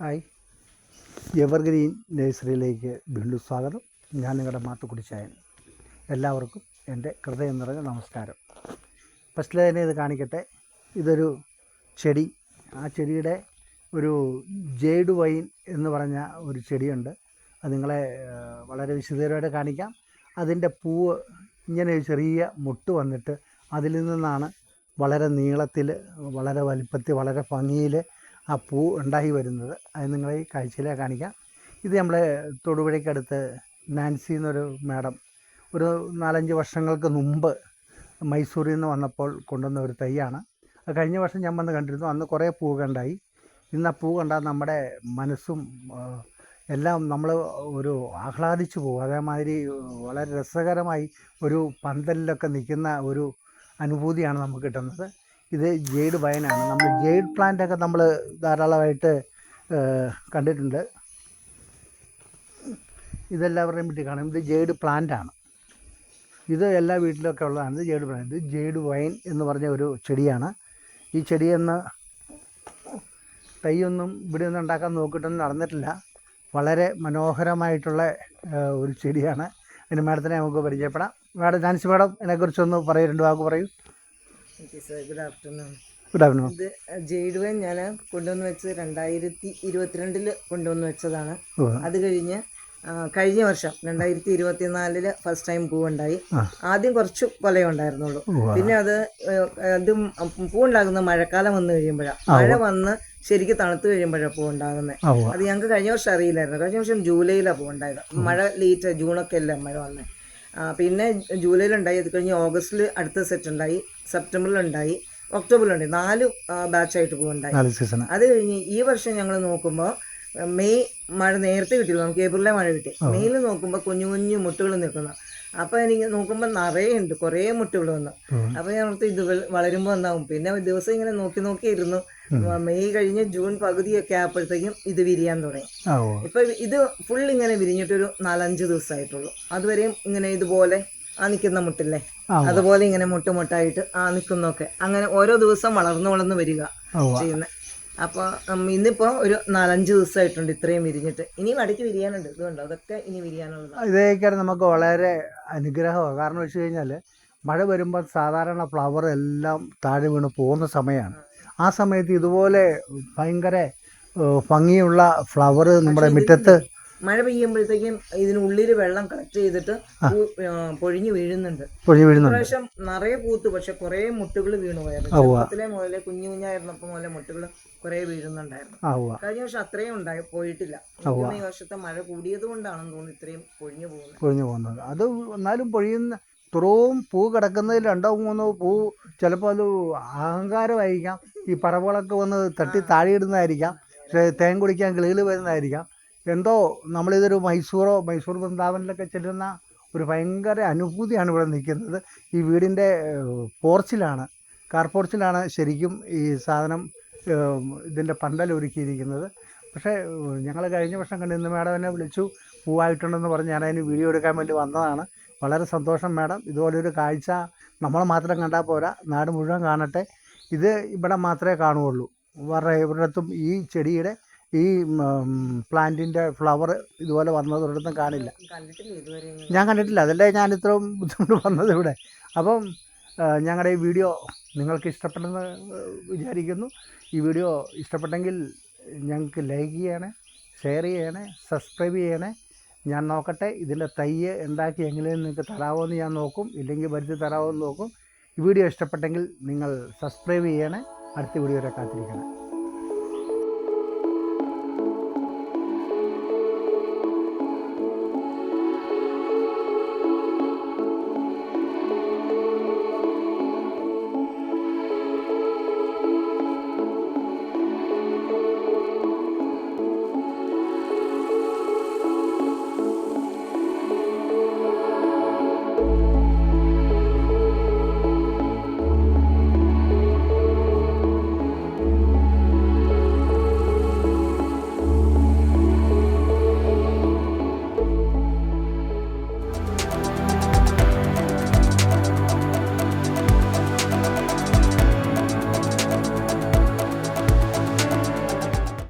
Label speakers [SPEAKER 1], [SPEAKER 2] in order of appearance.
[SPEAKER 1] Hi. Evergreen നഴ്സറിയിലേക്ക് വീണ്ടും സ്വാഗതം. ഞാൻ നിങ്ങളുടെ മാത്തുക്കുടിച്ചായൻ എല്ലാവർക്കും എന്റെ ഹൃദയം നിറഞ്ഞ നമസ്കാരം. ഫസ്റ്റിൽ തന്നെ ഇത് കാണിക്കട്ടെ. ഇതൊരു ചെടി. ആ ചെടിയുടെ ഒരു ജെയ്ഡ് വൈൻ എന്ന് പറഞ്ഞ ഒരു ചെടിയുണ്ട്. അത് നിങ്ങളെ വളരെ വിശദീകരമായിട്ട് കാണിക്കാം. അതിന്റെ പൂവ് ഇങ്ങനെ ചെറിയ മുട്ട് വന്നിട്ട് അതിൽ നിന്നാണ് വളരെ നീളത്തിൽ വളരെ വലിപ്പത്തിൽ വളരെ ഭംഗിയിൽ ആ പൂ ഉണ്ടായി വരുന്നത്. അത് നിങ്ങളെ ഈ കാഴ്ചയിലെ കാണിക്കാം. ഇത് നമ്മളെ തൊടുപുഴയ്ക്കടുത്ത് നാൻസി എന്നൊരു മാഡം ഒരു നാലഞ്ച് വർഷങ്ങൾക്ക് മുമ്പ് മൈസൂരിൽ നിന്ന് വന്നപ്പോൾ കൊണ്ടുവന്ന ഒരു തൈയാണ്. കഴിഞ്ഞ വർഷം ഞാൻ വന്ന് കണ്ടിരുന്നു. അന്ന് കുറേ പൂ കണ്ടായി. ഇന്ന് ആ പൂ കണ്ടാൽ നമ്മുടെ മനസ്സും എല്ലാം നമ്മൾ ഒരു ആഹ്ലാദിച്ചു പോകും. അതേമാതിരി വളരെ രസകരമായി ഒരു പന്തലിലൊക്കെ നിൽക്കുന്ന ഒരു അനുഭൂതിയാണ് നമുക്ക് കിട്ടുന്നത്. ഇത് ജെയ്ഡ് വയനാണ്. നമ്മൾ ജെയ്ഡ് പ്ലാന്റൊക്കെ നമ്മൾ ധാരാളമായിട്ട് കണ്ടിട്ടുണ്ട്. ഇതെല്ലാവരുടെയും വീട്ടിൽ കാണും. ഇത് ജെയ്ഡ് പ്ലാന്റാണ്. ഇത് എല്ലാ വീട്ടിലൊക്കെ ഉള്ളതാണ് ഇത് ജെയ്ഡ് പ്ലാന്റ്. ഇത് ജെയ്ഡ് വൈൻ എന്ന് പറഞ്ഞ ഒരു ചെടിയാണ്. ഈ ചെടിയെന്ന് തൈയൊന്നും ഇവിടെ ഒന്നും ഉണ്ടാക്കാൻ നോക്കിയിട്ടൊന്നും നടന്നിട്ടില്ല. വളരെ മനോഹരമായിട്ടുള്ള ഒരു ചെടിയാണ്. അതിന് മാഡത്തിനെ നമുക്ക് പരിചയപ്പെടാം. മാഡം ഡാൻസ് മാഡം ഇതിനെക്കുറിച്ചൊന്ന് പറയൂ. രണ്ട് വാക്ക് പറയൂ.
[SPEAKER 2] Sir good afternoon
[SPEAKER 1] good afternoon
[SPEAKER 2] ഇത് ഞാൻ കൊണ്ടുവന്ന് വെച്ചത് രണ്ടായിരത്തി ഇരുപത്തിരണ്ടിൽ കൊണ്ടുവന്ന് വെച്ചതാണ്. അത് കഴിഞ്ഞ് കഴിഞ്ഞ വർഷം രണ്ടായിരത്തി ഇരുപത്തിനാലിൽ ഫസ്റ്റ് ടൈം പൂവുണ്ടായി. ആദ്യം കുറച്ച്
[SPEAKER 1] കൊലയുണ്ടായിരുന്നുള്ളൂ
[SPEAKER 2] പിന്നെ അത് അത് പൂവുണ്ടാകുന്ന മഴക്കാലം വന്ന് കഴിയുമ്പോഴാണ് മഴ വന്ന് ശരിക്കും തണുത്ത് കഴിയുമ്പോഴാണ് പൂവുണ്ടാകുന്നത് അത് ഞങ്ങൾക്ക് കഴിഞ്ഞ വർഷം അറിയില്ലായിരുന്നു. കഴിഞ്ഞ വർഷം ജൂലൈയിലാണ് പൂവുണ്ടായത്. മഴ ലേറ്റ് ജൂണൊക്കെ അല്ലേ മഴ വന്നത് പിന്നെ ജൂലൈയിലുണ്ടായി അത് കഴിഞ്ഞ് ഓഗസ്റ്റിൽ അടുത്ത സെറ്റ് ഉണ്ടായി സെപ്റ്റംബറിലുണ്ടായി ഒക്ടോബറിലുണ്ടായി നാല് ബാച്ചായിട്ട്
[SPEAKER 1] പോകുന്നുണ്ടായി
[SPEAKER 2] അത് കഴിഞ്ഞ് ഈ വർഷം ഞങ്ങൾ നോക്കുമ്പോൾ മെയ് മഴ നേരത്തെ കിട്ടിയില്ല നമുക്ക് ഏപ്രിലെ മഴ കിട്ടി. മെയ്യിൽ നോക്കുമ്പോൾ കുഞ്ഞു കുഞ്ഞു മുട്ടുകൾ നിൽക്കുന്നു. അപ്പോൾ എനിക്ക് നോക്കുമ്പോൾ നിറയെ ഉണ്ട് കുറേ മുട്ടുകൾ വന്നു. അപ്പൊ ഞാൻ ഓർത്ത് ഇത് വളരുമ്പോ വളരുമ്പോൾ എന്താവും? പിന്നെ ദിവസം ഇങ്ങനെ നോക്കി നോക്കി ഇരുന്നു മെയ് കഴിഞ്ഞ് ജൂൺ പകുതിയൊക്കെ ആയപ്പോഴത്തേക്കും ഇത് വിരിയാൻ തുടങ്ങി. ഇപ്പൊ ഇത് ഫുൾ ഇങ്ങനെ വിരിഞ്ഞിട്ടൊരു നാലഞ്ച് ദിവസമായിട്ടുള്ളൂ അതുവരെയും ഇങ്ങനെ ഇതുപോലെ ആ നിൽക്കുന്ന മുട്ടില്ലേ? അതുപോലെ ഇങ്ങനെ മുട്ടുമുട്ടായിട്ട് ആ നിൽക്കുന്നൊക്കെ അങ്ങനെ ഓരോ ദിവസം വളർന്നു വളർന്നു വരിക ചെയ്യുന്നത് അപ്പോൾ ഇന്നിപ്പോൾ ഒരു നാലഞ്ച് ദിവസമായിട്ടുണ്ട് ഇത്രയും വിരിഞ്ഞിട്ട്. ഇനി അടിക്ക് വിരിയാനുണ്ട്. ഇതുകൊണ്ട് അതൊക്കെ ഇനി വിരിയാനുള്ളതാണ്
[SPEAKER 1] ഇതൊക്കെയാണ് നമുക്ക് വളരെ അനുഗ്രഹമാണ് കാരണം വെച്ച് കഴിഞ്ഞാൽ മഴ വരുമ്പോൾ സാധാരണ ഫ്ലവർ എല്ലാം താഴെ വീണ് പോകുന്ന സമയമാണ് ആ സമയത്ത് ഇതുപോലെ ഭയങ്കര ഭംഗിയുള്ള ഫ്ലവർ നമ്മുടെ മുറ്റത്ത്
[SPEAKER 2] മഴ പെയ്യുമ്പോഴത്തേക്കും ഇതിനുള്ളിൽ വെള്ളം കളക്ട് ചെയ്തിട്ട് പൊഴിഞ്ഞു വീഴുന്നുണ്ട്.
[SPEAKER 1] പൊഴിഞ്ഞു വീഴുന്നുണ്ട്.
[SPEAKER 2] പ്രാവശ്യം നിറയെ പൂത്തു പക്ഷെ കുറെ മുട്ടുകൾ വീണു
[SPEAKER 1] ഉവ്വ.
[SPEAKER 2] ചെറുപ്പത്തിലെ മുതലേ കുഞ്ഞു കുഞ്ഞായിരുന്നപ്പോ മുതലേ മുട്ടുകൾ കുറെ വീഴുന്നുണ്ടായിരുന്നു. കഴിഞ്ഞ വർഷം അത്രയും ഉണ്ടായി പോയിട്ടില്ല. ഈ വർഷത്തെ മഴ കൂടിയത് കൊണ്ടാണെന്ന് തോന്നുന്നു ഇത്രയും പൊഴിഞ്ഞു പോകുന്നത്.
[SPEAKER 1] പൊഴിഞ്ഞു പോകുന്നത്. അത് എന്നാലും പൊഴിയുന്ന ഇത്രയും പൂ കിടക്കുന്നതിൽ രണ്ടോ മൂന്നോ പൂ ചിലപ്പോൾ അത് അഹങ്കാരമായിരിക്കാം. ഈ പറവുകളൊക്കെ വന്ന് തട്ടി താഴെയിടുന്നതായിരിക്കാം പക്ഷേ തേൻ കുടിക്കാൻ കിളികൾ വരുന്നതായിരിക്കാം. എന്തോ നമ്മളിതൊരു മൈസൂറോ മൈസൂർ വൃന്ദാവനിലൊക്കെ ചെല്ലുന്ന ഒരു ഭയങ്കര അനുഭൂതിയാണ് ഇവിടെ നിൽക്കുന്നത്. ഈ വീടിന്റെ പോർച്ചിലാണ് കാർ പോർച്ചിലാണ് ശരിക്കും ഈ സാധനം ഇതിന്റെ പന്തൽ ഒരുക്കിയിരിക്കുന്നത്. പക്ഷേ ഞങ്ങൾ കഴിഞ്ഞ വർഷം കണ്ട് ഇന്ന് മാഡം എന്നെ വിളിച്ചു പൂവായിട്ടുണ്ടെന്ന് പറഞ്ഞ് ഞാൻ അതിന് വീഡിയോ എടുക്കാൻ വേണ്ടി വന്നതാണ്. വളരെ സന്തോഷം മാഡം. ഇതുപോലൊരു കാഴ്ച നമ്മൾ മാത്രം കണ്ടാൽ പോരാ. നാട് മുഴുവൻ കാണട്ടെ. ഇത് ഇവിടെ മാത്രമേ കാണുകയുള്ളൂ. വേറെ അടുത്തും ഈ ചെടിയുടെ ഈ പ്ലാന്റിന്റെ ഫ്ലവർ ഇതുപോലെ വന്നത് ഒരിടത്തും കാണില്ല. ഞാൻ കണ്ടിട്ടില്ല. അതല്ലേ ഞാൻ ഇത്രയും ബുദ്ധിമുട്ട് വന്നത് ഇവിടെ? അപ്പം ഞങ്ങളുടെ ഈ വീഡിയോ നിങ്ങൾക്ക് ഇഷ്ടപ്പെട്ടെന്ന് വിചാരിക്കുന്നു. ഈ വീഡിയോ ഇഷ്ടപ്പെട്ടെങ്കിൽ ഞങ്ങൾക്ക് ലൈക്ക് ചെയ്യണേ ഷെയർ ചെയ്യണേ സബ്സ്ക്രൈബ് ചെയ്യണേ. ഞാൻ നോക്കട്ടെ ഇതിന്റെ തയ്യ് ഉണ്ടാക്കി എങ്ങനെയും നിങ്ങൾക്ക് തരാമോ എന്ന് ഞാൻ നോക്കും. ഇല്ലെങ്കിൽ വരുത്തി തരാമോ എന്ന് നോക്കും. ഈ വീഡിയോ ഇഷ്ടപ്പെട്ടെങ്കിൽ നിങ്ങൾ സബ്സ്ക്രൈബ് ചെയ്യണേ. അടുത്ത വീഡിയോ വരെ കാത്തിരിക്കണം.